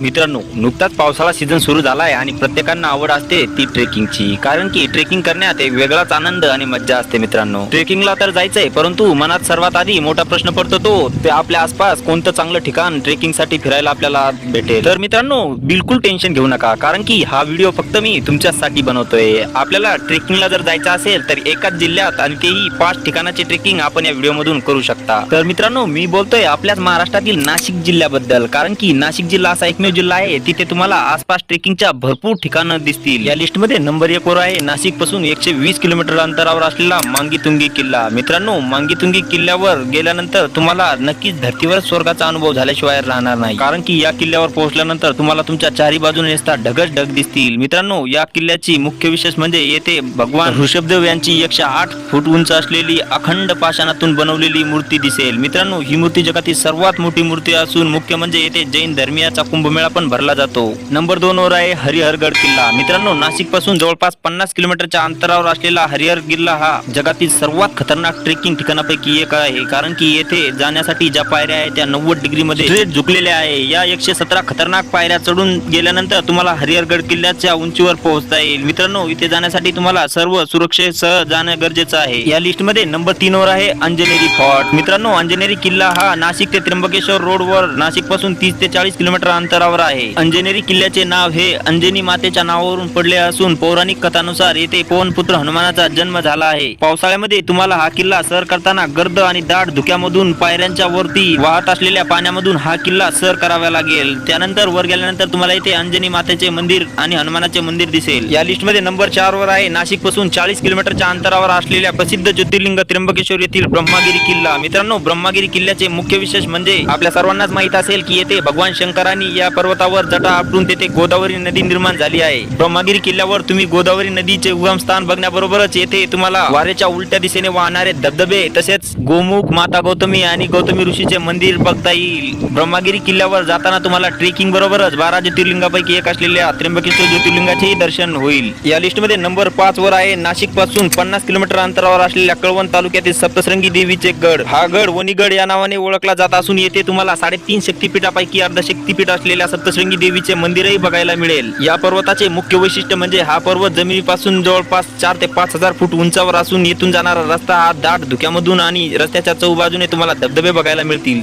मित्रांनो नुकताच पावसाळा सीझन सुरू झालाय आणि प्रत्येकांना आवड असते ती ट्रेकिंगची कारण की ट्रेकिंग करण्यात एक वेगळाच आनंद आणि मज्जा असते मित्रांनो. ट्रेकिंगला तर जायचंय परंतु मनात सर्वात आधी मोठा प्रश्न पडतो तो ते आपल्या आसपास कोणतं चांगलं ठिकाण ट्रेकिंगसाठी फिरायला आपल्याला भेटेल. तर मित्रांनो बिलकुल टेन्शन घेऊ नका कारण की हा व्हिडिओ फक्त मी तुमच्यासाठी बनवतोय. आपल्याला ट्रेकिंगला जर जायचं असेल तर एकाच जिल्ह्यात आणखीही पाच ठिकाणाचे ट्रेकिंग आपण या व्हिडिओ मधून करू शकता. तर मित्रांनो मी बोलतोय आपल्याच महाराष्ट्रातील नाशिक जिल्ह्याबद्दल कारण की नाशिक जिल्हा असा एकमेव जिल्हा आहे. तिथे तुम्हाला आसपास ट्रेकिंगच्या भरपूर ठिकाणं दिसतील. या लिस्टमध्ये नंबर एक वर आहे. नाशिकपासून एकशे वीस किलोमीटर अंतरावर असलेला मांगीतुंगी किल्ला. मित्रांनो मांगीतुंगी किल्ल्यावर गेल्यानंतर तुम्हाला नक्कीच धर्तीवर स्वर्गाचा अनुभव झाल्याशिवाय राहणार नाही. कारण की या किल्ल्यावर पोहोचल्यानंतर तुम्हाला तुमच्या चारी बाजूने नुसता ढगच ढग दिसतील. मित्रांनो या किल्ल्याची मुख्य विशेष म्हणजे येथे भगवान ऋषभदेव यांची एकशे आठ फूट उंच असलेली अखंड पाषाणातून बनवलेली मूर्ती दिसेल. मित्रांनो ही मूर्ती जगातील सर्वात मोठी मूर्ती असून मुख्य म्हणजे येथे जैन धर्मियाचा कुंभमेळा पण भरला जातो. नंबर दोन वर आहे हरिहरगड किल्ला. मित्रांनो नाशिकपासून जवळपास पन्नास किलोमीटरच्या अंतरावर असलेला हरिहर किल्ला हा जगातील सर्वात खतरनाक ट्रेकिंग ठिकाणापैकी एक आहे. कारण की येथे जाण्यासाठी ज्या पायऱ्या आहेत त्या नव्वद डिग्री मध्ये झुकलेल्या आहे. या एकशे सतरा खतरनाक पायऱ्या चढून गेल्यानंतर तुम्हाला हरिहरगड किल्ल्याच्या उंचीवर पोहोचता येईल. मित्रांनो इथे जाण्यासाठी तुम्हाला सर्व सुरक्षेसह जाणं गरजेचं आहे. या लिस्टमध्ये नंबर तीन वर आहे अंजनेरी फोर्ट मित्रांनो अंजनेरी किल्ला हा नाशिक ते त्र्यंबकेश्वर रोड वर नाशिकपासून तीस ते चाळीस किलोमीटर अंतरावर आहे. अंजनेरी किल्ल्याचे नाव हे अंजनी मातेच्या नावावरून पडले असून पौराणिक कथानुसार येथे पवन पुत्र हनुमानाचा जन्म झाला आहे. पावसाळ्यामध्ये तुम्हाला हा किल्ला सर करताना गर्द आणि दाट धुक्यामधून पायऱ्यांच्या वरती वाहत असलेल्या पाण्यामधून हा किल्ला सर करावा लागेल. त्यानंतर वर गेल्यानंतर तुम्हाला इथे अंजनी मातेचे मंदिर आणि हनुमानाचे मंदिर दिसेल. या लिस्टमध्ये नंबर चार वर आहे. नाशिकपासून चाळीस किलोमीटरच्या अंतरावर असलेल्या प्रसिद्ध ज्योतिर्लिंग त्र्यंबकेश्वर येथील ब्रह्मागिरी किल्ला. मित्रांनो ब्रह्मागिरी किल्ल्याचे मुख्य विशेष म्हणजे आपल्या सर्वांनाच माहीत असेल की येथे भगवान शंकरांनी या पर्वतावर जटा आपटून तेथे गोदावरी नदी निर्माण झाली आहे. ब्रह्मागिरी किल्ल्यावर तुम्ही गोदावरी नदीचे उगम स्थान बघण्याबरोबरच येथे तुम्हाला वाऱ्याच्या उलट्या दिशेने वाहणारे धबधबे तसेच गोमुख माता गौतमी आणि गौतमी ऋषीचे मंदिर बघता येईल. ब्रह्मागिरी किल्ल्यावर जाताना तुम्हाला ट्रेकिंग बरोबरच बारा ज्योतिर्लिंगापैकी एक असलेल्या त्र्यंबकेश्वर ज्योतिर्लिंगाचेही दर्शन होईल. या लिस्टमध्ये नंबर पाच वर आहे नाशिकपासून पन्नास किलोमीटर अंतरावर असलेल्या कळवण तालुक्यातील सप्तशृंगी देवीचे गड. हा गड वणीगड या नावाने ओळखला जात असून येथे तुम्हाला साडेतीन शक्तिपीठापैकी अर्ध शक्तीपीठ असलेल्या सप्तशृंगी देवीचे मंदिरही बघायला मिळेल. या पर्वताचे मुख्य वैशिष्ट्य म्हणजे हा पर्वत जमिनीपासून जवळपास चार ते पाच हजार फूट उंचावर असून येथून जाणारा रस्ता हा दाट धुक्यामधून आणि रस्त्याच्या चौबाजूने तुम्हाला धबधबे बघायला मिळतील.